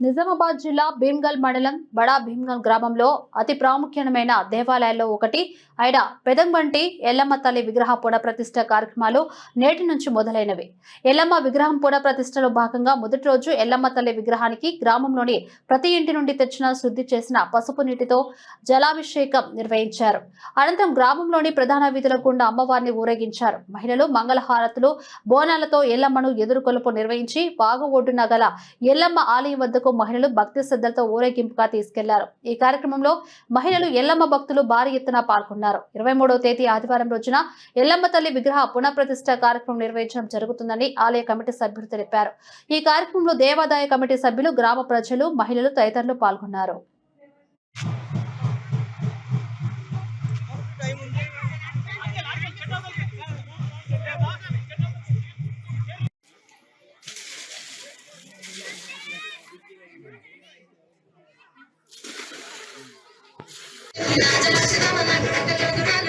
నిజామాబాద్ జిల్లా భీమ్గల్ మండలం బడా భీమ్గల్ గ్రామంలో అతి ప్రాముఖ్యమైన దేవాలయాల్లో ఒకటి అయిన పెదంబంటి ఎల్లమ్మ తల్లి విగ్రహ పునఃప్రతిష్ఠ కార్యక్రమాలు నేటి నుంచి మొదలైనవి. ఎల్లమ్మ విగ్రహం పునఃప్రతిష్ఠలో భాగంగా మొదటి రోజు ఎల్లమ్మ తల్లి విగ్రహానికి గ్రామంలోని ప్రతి ఇంటి నుండి తెచ్చిన శుద్ధి చేసిన పసుపు నీటితో జలాభిషేకం నిర్వహించారు. అనంతరం గ్రామంలోని ప్రధాన వీధుల గుండా అమ్మవారిని ఊరేగించారు. మహిళలు మంగళహారతులు బోనాలతో ఎల్లమ్మను ఎదుర్కొలుపు నిర్వహించి వాగు ఒడ్డున గల ఎల్లమ్మ ఆలయం వద్దకు మహిళలు భక్తి శ్రద్ధలతో ఊరేగింపుగా తీసుకెళ్ళారు. ఈ కార్యక్రమంలో మహిళలు ఎల్లమ్మ భక్తులు భారీ ఎత్తున పాల్గొన్నారు. ఇరవై మూడవ తేదీ ఆదివారం రోజున ఎల్లమ్మ తల్లి విగ్రహ పునఃప్రతిష్ఠ కార్యక్రమం నిర్వహించడం జరుగుతుందని ఆలయ కమిటీ సభ్యులు తెలిపారు. ఈ కార్యక్రమంలో దేవాదాయ కమిటీ సభ్యులు గ్రామ ప్రజలు మహిళలు తదితరులు పాల్గొన్నారు. రాజలక్ష్మణ గుణగల